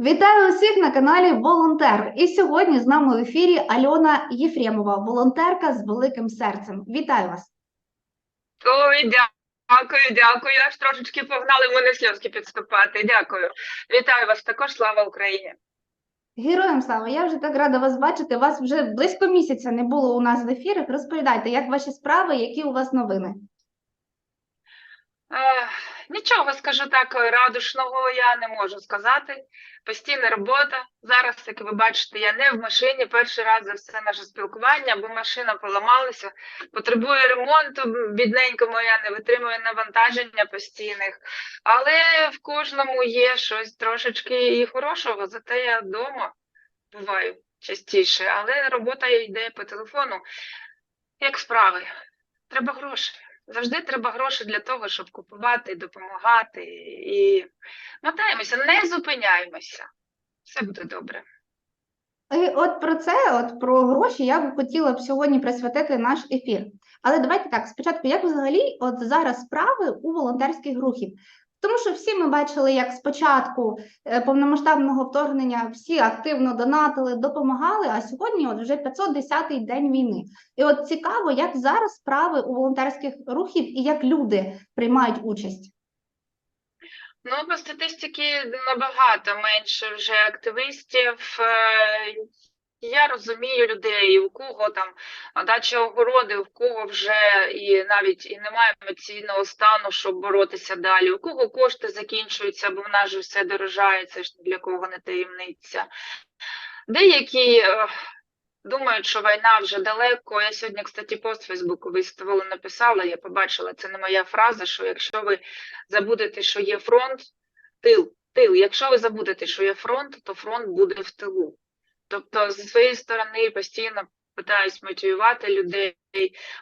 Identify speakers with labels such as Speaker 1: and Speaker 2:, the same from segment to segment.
Speaker 1: Вітаю усіх на каналі Волонтер. І сьогодні з нами в ефірі Альона Єфремова, волонтерка з великим серцем. Вітаю вас!
Speaker 2: Ой, дякую, дякую. Аж трошечки погнали мене сльозки підступати. Дякую. Вітаю вас також. Слава Україні.
Speaker 1: Героям слава! Я вже так рада вас бачити. Вас вже близько місяця не було у нас в ефірах. Розповідайте, як ваші справи, які у вас новини?
Speaker 2: Нічого скажу так, радушного я не можу сказати. Постійна робота. Зараз, як ви бачите, я не в машині. Перший раз за все наше спілкування, бо машина поламалася, потребує ремонту. Бідненько моя не витримує навантаження постійних. Але в кожному є щось трошечки і хорошого. Зате я вдома буваю частіше, але робота йде по телефону. Як справи? Треба гроші. Завжди треба гроші для того, щоб купувати, допомагати і мотаємося, не зупиняємося. Все буде добре.
Speaker 1: І от про це, от про гроші, я б хотіла б сьогодні присвятити наш ефір. Але давайте так, спочатку, як взагалі от зараз справи у волонтерських рухів? Тому що всі ми бачили, як спочатку е, повномасштабного вторгнення всі активно донатили, допомагали, а сьогодні от вже 510-й день війни. І от цікаво, як зараз справи у волонтерських рухів і як люди приймають участь.
Speaker 2: Ну, по статистиці набагато менше вже активістів. Я розумію людей, у кого там дача огороди, у кого вже і навіть і немає емоційного стану, щоб боротися далі, у кого кошти закінчуються, бо в нас же все дорожає, це ж для кого не таємниця. Деякі е, думають, що війна вже далеко. Я сьогодні, кстати, пост Фейсбуку виставила, написала, я побачила, це не моя фраза, що якщо ви забудете, що є фронт, тил, тил, якщо ви забудете, що є фронт, то фронт буде в тилу. Тобто, зі своєї сторони постійно питаюсь мотивувати людей.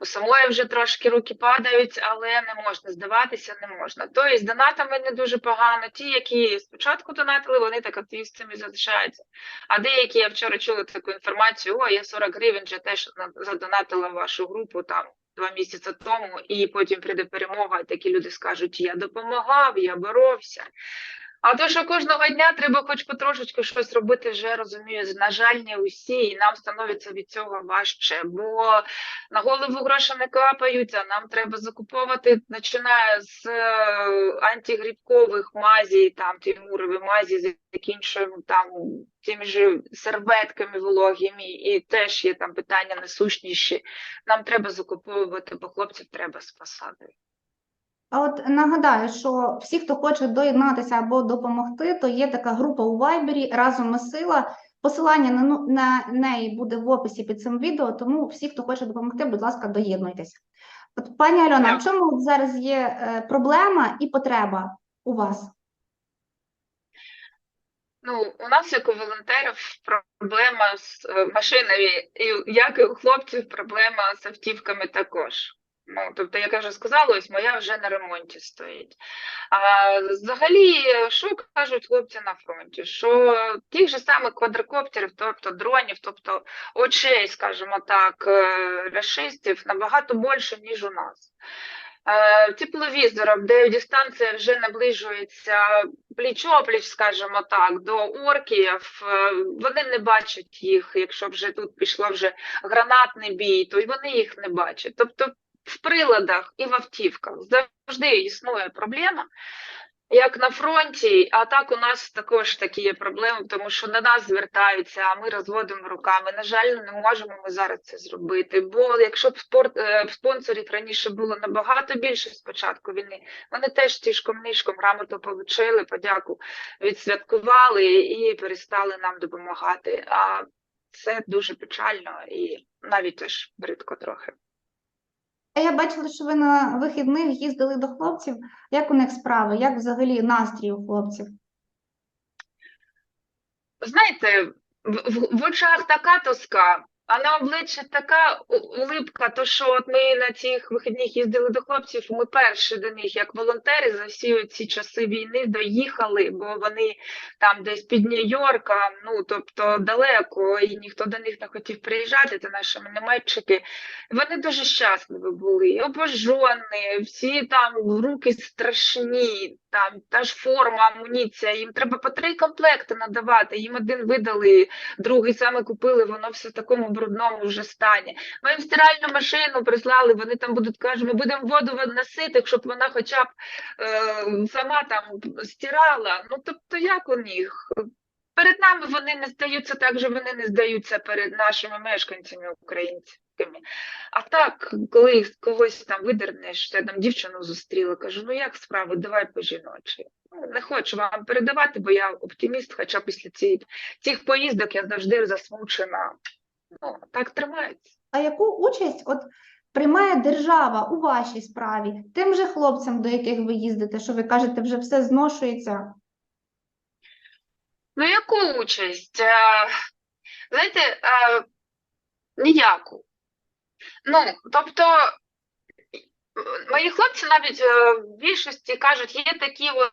Speaker 2: У самої вже трошки руки падають, але не можна здаватися, не можна. Тобто з донатами не дуже погано. Ті, які спочатку донатили, вони так активістами залишаються. А деякі я вчора чула таку інформацію: о, я 40 гривень вже теж задонатила вашу групу там. Два місяці тому, і потім прийде перемога, і такі люди скажуть: я допомагав, я боровся. А то, що кожного дня треба хоч потрошечку щось робити, вже розумію, на жаль, не усі, і нам становиться від цього важче, бо на голову гроші не капають, а нам треба закуповувати, починає з е, антигрибкових мазій, там тимурові мазі, закінчуємо там тими ж серветками вологими, і теж є там питання насущніші. Нам треба закуповувати, бо хлопців треба спасати.
Speaker 1: А от нагадаю, що всі, хто хоче доєднатися або допомогти, то є така група у Вайбері разом ми сила. Посилання на, ну- на неї буде в описі під цим відео, тому всі, хто хоче допомогти, будь ласка, доєднуйтесь. От, пані Альона, в чому зараз є е, проблема і потреба у вас?
Speaker 2: Ну, у нас, як у волонтерів, проблема з е, машинами, і як і у хлопців, проблема з автівками також. Ну, тобто, як я вже сказала, ось моя вже на ремонті стоїть. А взагалі, що кажуть хлопці на фронті? Що тих же самих квадрокоптерів, тобто дронів, тобто очей, скажімо так, е, рашистів набагато більше, ніж у нас. Е, Тепловізорів, де дистанція вже наближується пліч-опліч, скажімо так, до орків, е, вони не бачать їх, якщо вже тут пішло вже гранатний бій, то й вони їх не бачать. Тобто в приладах і в автівках завжди існує проблема, як на фронті, а так у нас також такі є проблеми, тому що на нас звертаються, а ми розводимо руками. На жаль, не можемо ми зараз це зробити. Бо якщо б спорт е, спонсорів раніше було набагато більше з початку війни, вони теж тішком нишком грамоту получили, подяку відсвяткували і перестали нам допомагати. А це дуже печально і навіть теж бридко трохи.
Speaker 1: А Я бачила, що ви на вихідних їздили до хлопців. Як у них справи? Як взагалі настрій у хлопців?
Speaker 2: Знаєте, в, в, в очах така тоска, А на обличчі така улипка, то що от ми на цих вихідних їздили до хлопців, ми перші до них, як волонтери, за всі ці часи війни доїхали, бо вони там десь під Нью-Йорком, ну тобто далеко, і ніхто до них не хотів приїжджати, це наші мінометчики. Вони дуже щасливі були, обожжені, всі там руки страшні, там та ж форма, амуніція, їм треба по три комплекти надавати, їм один видали, другий саме купили, воно все в такому брудному вже стані. Ми їм стиральну машину прислали, вони там будуть кажуть, ми будемо воду носити, щоб вона хоча б е, сама там стирала. Ну тобто як у них? Перед нами вони не здаються так же, вони не здаються перед нашими мешканцями українцями. А так, коли когось там видернеш, я там дівчину зустріла, кажу, ну як справи, давай по жіночі. Ну, не хочу вам передавати, бо я оптиміст, хоча після ці, цих поїздок я завжди засмучена. Ну, так тримається.
Speaker 1: А яку участь от приймає держава у вашій справі, тим же хлопцям, до яких ви їздите, що ви кажете, вже все зношується?
Speaker 2: Ну, яку участь? Е, Знаєте, е, ніяку. Ну, тобто, мої хлопці навіть е, в більшості кажуть, є такі от,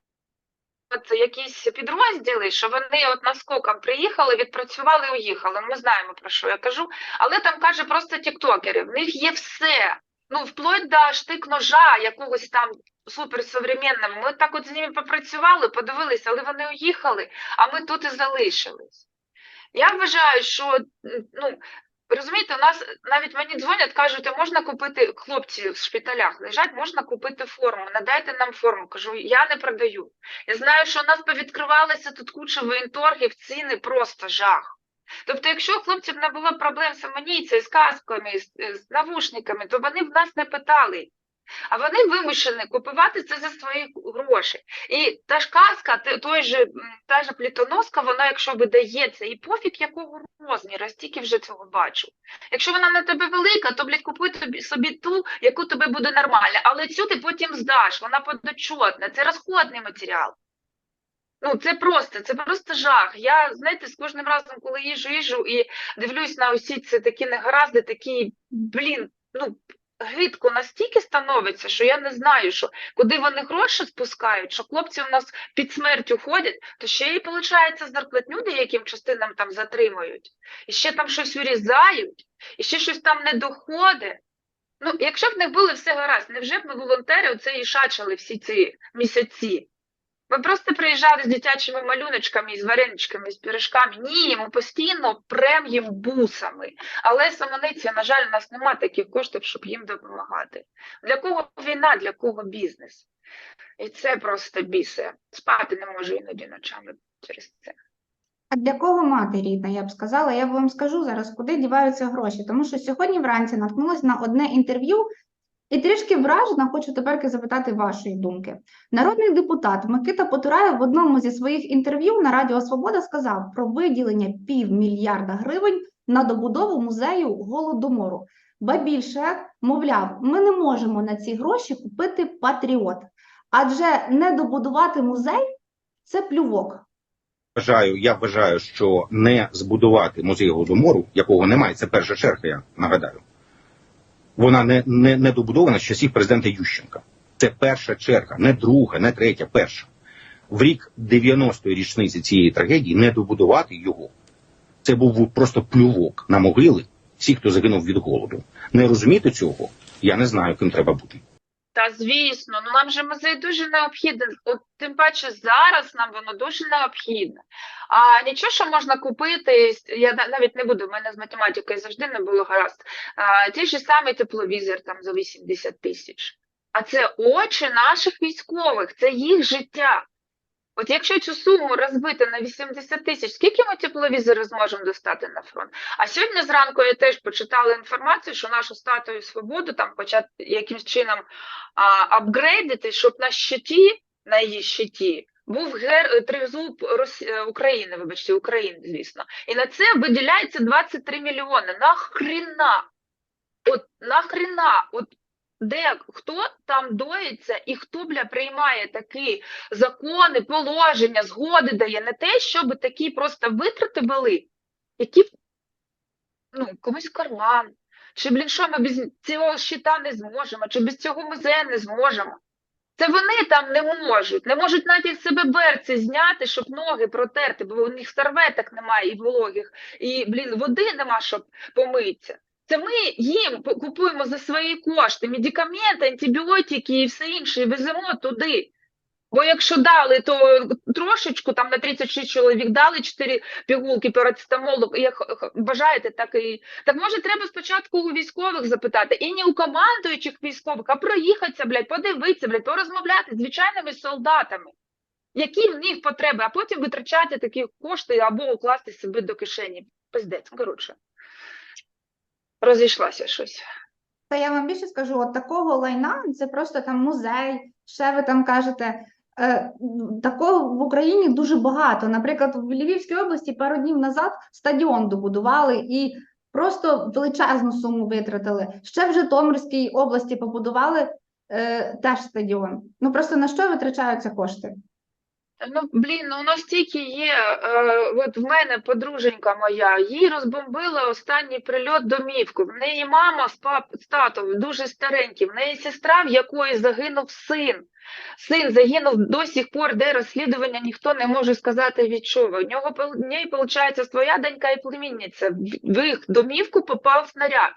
Speaker 2: от якісь підрозділи, що вони от наскоком приїхали, відпрацювали уїхали. Ми знаємо про що я кажу, але там каже просто тіктокери, в них є все. Ну, вплоть до штик-ножа, якогось там суперсовременного. Ми так от з ними попрацювали, подивилися, але вони уїхали, а ми тут і залишились. Я вважаю, що ну, розумієте, у нас навіть мені дзвонять, кажуть, можна купити хлопці в шпиталях лежать, можна купити форму. Надайте нам форму. Кажу, я не продаю. Я знаю, що у нас повідкривалися тут куча воєнторгів, ціни просто жах. Тобто, якщо хлопців не було проблем з амуніцією, з касками, з, з навушниками, то вони в нас не питали. А вони вимушені купувати це за свої гроші. І та ж каска, те- той же, та ж плітоноска, вона, якщо видається, і пофіг якого розміру, стільки вже цього бачу. Якщо вона на тебе велика, то, блядь, купуй тобі, собі ту, яку тобі буде нормальна. Але цю ти потім здаш, вона подотчетна, це розходний матеріал. Ну, це просто, це просто жах. Я, знаєте, з кожним разом, коли їжу, їжу і дивлюсь на усі ці такі негаразди, такі, блін, ну, гидко настільки становиться, що я не знаю, що куди вони гроші спускають, що хлопці у нас під смертю ходять, то ще й, виходить, зарплатню деяким частинам там затримують, і ще там щось вирізають, і ще щось там не доходить. Ну, якщо б не було все гаразд, невже б ми волонтери оце і шачили всі ці місяці? Ми просто приїжджали з дитячими малюночками, з вареничками, з пірішками. Ні, ми постійно прем їм бусами. Але самониці, на жаль, у нас немає таких коштів, щоб їм допомагати. Для кого війна, для кого бізнес? І це просто бісе. Спати не можу іноді ночами через це.
Speaker 1: А для кого мати рідна, я б сказала, я вам скажу зараз, куди діваються гроші. Тому що сьогодні вранці наткнулася на одне інтерв'ю і трішки вражена, хочу тепер запитати вашої думки. Народний депутат Микита Потураєв в одному зі своїх інтерв'ю на Радіо Свобода сказав про виділення півмільярда гривень на добудову музею Голодомору. Ба більше, мовляв, ми не можемо на ці гроші купити патріот, адже не добудувати музей це плювок.
Speaker 3: Вважаю, я вважаю, що не збудувати музей голодомору, якого немає, це перша черга, я нагадаю. Вона не, не, не добудована з часів президента Ющенка. Це перша черга, не друга, не третя, перша. В рік 90-ї річниці цієї трагедії не добудувати його. Це був просто плювок на могили всіх, хто загинув від голоду. Не розуміти цього, я не знаю, ким треба бути.
Speaker 2: Та звісно, ну нам же музей дуже необхідний. От тим паче зараз нам воно дуже необхідне. А нічого, що можна купити, я навіть не буду, в мене з математикою завжди не було гаразд. А, ті ж самий тепловізор там за 80 тисяч. А це очі наших військових, це їх життя. От якщо цю суму розбити на 80 тисяч, скільки ми тепловізори зможемо достати на фронт? А сьогодні зранку я теж почитала інформацію, що нашу статую свободи там почати якимсь чином а, апгрейдити, щоб на щиті, на її щиті, був гер тризуб Рос... е, України, вибачте, України, звісно. І на це виділяється 23 мільйони. Нахріна? От нахріна? От де хто там доїться і хто бля приймає такі закони, положення, згоди дає не те, щоб такі просто витрати були, які ну, комусь карман. Чи, блін, що ми без цього щита не зможемо, чи без цього музею не зможемо. Це вони там не можуть, не можуть навіть себе берці зняти, щоб ноги протерти, бо у них серветок немає і вологих, і, блін, води нема, щоб помитися. Це ми їм купуємо за свої кошти медикаменти, антибіотики і все інше, і веземо туди. Бо якщо дали, то трошечку, там на 36 чоловік дали 4 пігулки парацетамолу, як бажаєте, так і. Так може треба спочатку у військових запитати, і не у командуючих військових, а проїхатися, блядь, подивитися, блядь, порозмовляти з звичайними солдатами. Які в них потреби, а потім витрачати такі кошти або укласти собі до кишені. Пиздець, коротше. Розійшлася щось.
Speaker 1: Та я вам більше скажу, от такого лайна це просто там музей, ще ви там кажете. Е, такого в Україні дуже багато. Наприклад, в Львівській області пару днів назад стадіон добудували і просто величезну суму витратили. Ще в Житомирській області побудували е, теж стадіон. Ну просто на що витрачаються кошти?
Speaker 2: Ну, блін, ну у нас тільки є, е, от в мене подруженька моя, їй розбомбили останній прильот домівку. В неї мама з, пап, з татом дуже старенькі, в неї сестра, в якої загинув син. Син загинув до сих пор, де розслідування, ніхто не може сказати від чого. В нього в неї, виходить, своя донька і племінниця. В їх домівку попав снаряд.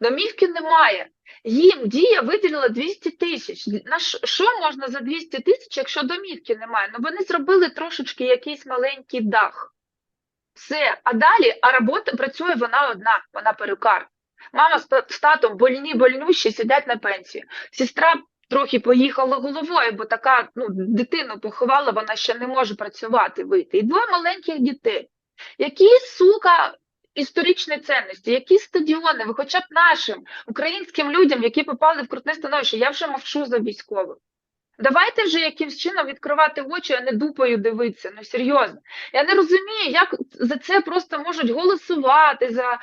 Speaker 2: Домівки немає. Їм дія виділила 200 тисяч. На що можна за 200 тисяч, якщо домівки немає? Ну вони зробили трошечки якийсь маленький дах. Все. А далі, а робота працює вона одна, вона перукар. Мама з та- з татом больні, больнющі, сидять на пенсії. Сестра трохи поїхала головою, бо така ну, дитину поховала, вона ще не може працювати, вийти. І двоє маленьких дітей. Які, сука, історичні цінності, які стадіони, ви хоча б нашим українським людям, які попали в крутне становище, я вже мовчу за військових. Давайте вже якимсь чином відкривати очі, а не дупою дивитися. Ну серйозно. Я не розумію, як за це просто можуть голосувати за е,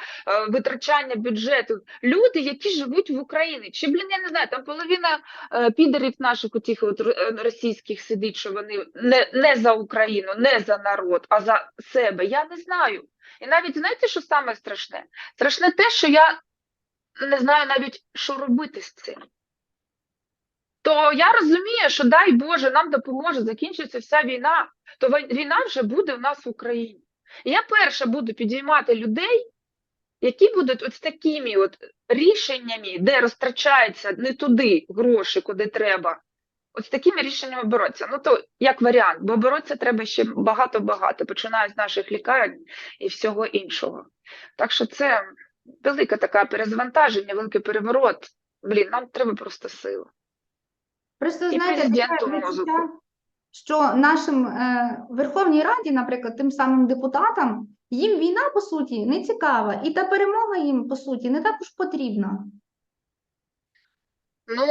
Speaker 2: витрачання бюджету. Люди, які живуть в Україні. Чи, блін, я не знаю, там половина е, підерів наших отих от е, російських сидить, що вони не, не за Україну, не за народ, а за себе. Я не знаю. І навіть знаєте, що саме страшне? Страшне те, що я не знаю навіть, що робити з цим. То я розумію, що дай Боже, нам допоможе, закінчиться вся війна, то війна вже буде в нас в Україні. І я перша буду підіймати людей, які будуть от такими от рішеннями, де розтрачаються не туди гроші, куди треба. От з такими рішеннями боротися. Ну то як варіант, бо боротися треба ще багато-багато, починаючи з наших лікарень і всього іншого. Так що це велике таке перезвантаження, великий переворот. Блін, нам треба просто сила.
Speaker 1: Просто
Speaker 2: І
Speaker 1: знаєте, відчуття, що нашим е, Верховній Раді, наприклад, тим самим депутатам, їм війна по суті не цікава, і та перемога їм по суті не також потрібна.
Speaker 2: Ну,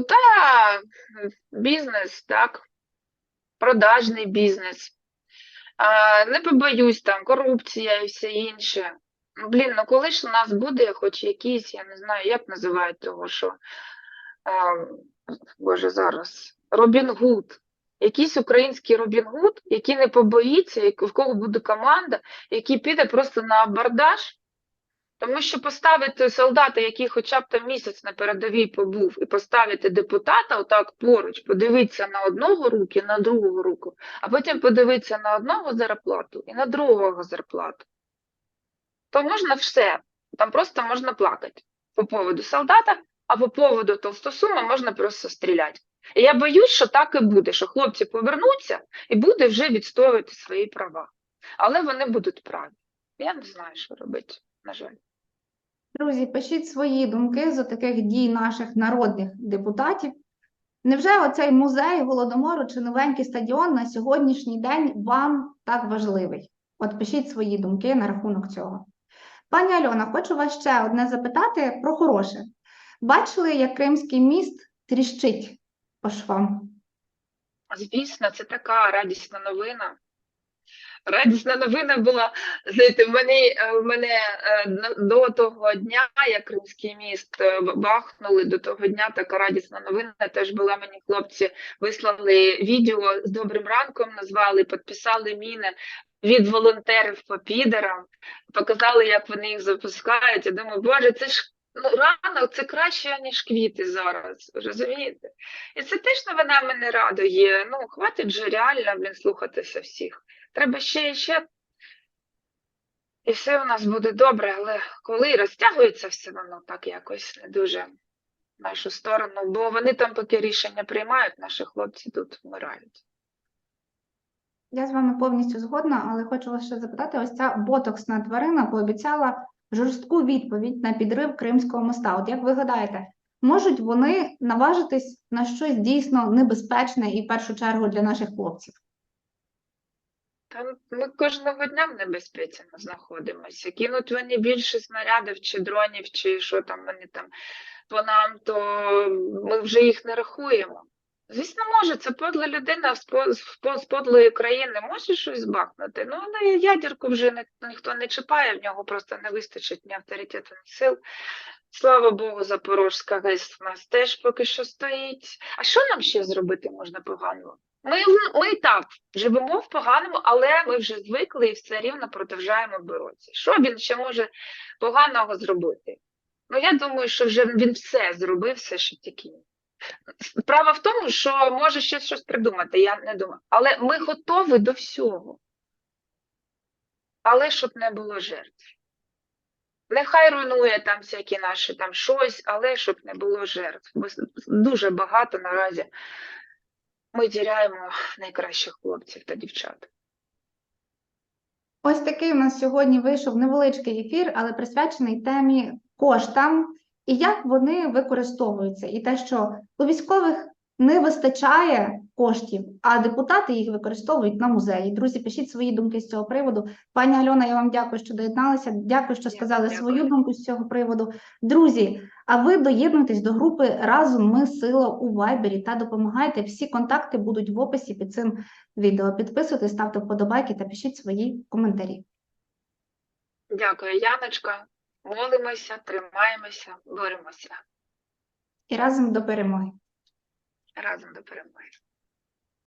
Speaker 2: та бізнес, так, продажний бізнес. А, не побоюсь, там, корупція і все інше. Ну, Блін, ну коли ж у нас буде хоч якийсь, я не знаю, як називають того, що, а, боже, зараз, Робін Гуд. Якийсь український Робін Гуд, який не побоїться, в кого буде команда, який піде просто на абордаж, тому що поставити солдата, який хоча б там місяць на передовій побув, і поставити депутата отак поруч, подивитися на одного руки, на другого руку, а потім подивитися на одного зарплату і на другого зарплату, то можна все. Там просто можна плакати по поводу солдата, а по поводу толстосума можна просто стріляти. І я боюсь, що так і буде, що хлопці повернуться і буде вже відстоювати свої права. Але вони будуть праві. Я не знаю, що робити, на жаль.
Speaker 1: Друзі, пишіть свої думки з таких дій наших народних депутатів. Невже оцей музей Голодомору чи новенький стадіон на сьогоднішній день вам так важливий? От пишіть свої думки на рахунок цього. Пані Альона, хочу вас ще одне запитати про хороше. Бачили, як Кримський міст тріщить по швам?
Speaker 2: Звісно, це така радісна новина. Радісна новина була. Знаєте, в мене, е, в мене е, до того дня, як Кримський міст е, бахнули, до того дня така радісна новина теж була. Мені хлопці вислали відео з добрим ранком, назвали, підписали міни від волонтерів по підерам, показали, як вони їх запускають. Я думаю, боже, це ж ну, ранок, це краще, ніж квіти зараз. Розумієте? І це теж новина мене радує. Ну, хватить же реально, блін, слухатися всіх. Треба ще і ще. І все у нас буде добре, але коли розтягується все воно так якось не дуже в нашу сторону, бо вони там поки рішення приймають, наші хлопці тут вмирають.
Speaker 1: Я з вами повністю згодна, але хочу вас ще запитати: ось ця ботоксна тварина пообіцяла жорстку відповідь на підрив Кримського моста. От як ви гадаєте, можуть вони наважитись на щось дійсно небезпечне і в першу чергу для наших хлопців?
Speaker 2: Та ми кожного дня в небезпеці знаходимося. Кинуть вони більше снарядів чи дронів, чи що там вони там по нам, то ми вже їх не рахуємо. Звісно, може, це подла людина з по- з по- з подлої країни може щось збахнути. Ну, але ядерку вже ні- ніхто не чіпає, в нього просто не вистачить ні авторитету, ні сил. Слава Богу, Запорожська ГЕС у нас теж поки що стоїть. А що нам ще зробити можна поганого? Ми, ми і так живемо в поганому, але ми вже звикли і все рівно продовжаємо боротися. Що він ще може поганого зробити? Ну, я думаю, що вже він все зробив, все, що тільки. Справа в тому, що може ще щось придумати, я не думаю. Але ми готові до всього. Але щоб не було жертв. Нехай руйнує там всякі наші там щось, але щоб не було жертв. Бо дуже багато наразі ми тіряємо найкращих хлопців та дівчат.
Speaker 1: Ось такий у нас сьогодні вийшов невеличкий ефір, але присвячений темі коштам і як вони використовуються, і те, що у військових не вистачає коштів, а депутати їх використовують на музеї. Друзі, пишіть свої думки з цього приводу. Пані Альона, я вам дякую, що доєдналися. Дякую, що сказали
Speaker 2: дякую.
Speaker 1: свою думку з цього приводу. Друзі, а ви доєднуйтесь до групи Разом ми сила у Вайбері та допомагайте. Всі контакти будуть в описі під цим відео. Підписуйтесь, ставте вподобайки та пишіть свої коментарі.
Speaker 2: Дякую, Яночка. Молимося, тримаємося, боремося
Speaker 1: І разом до перемоги.
Speaker 2: разом до перемоги.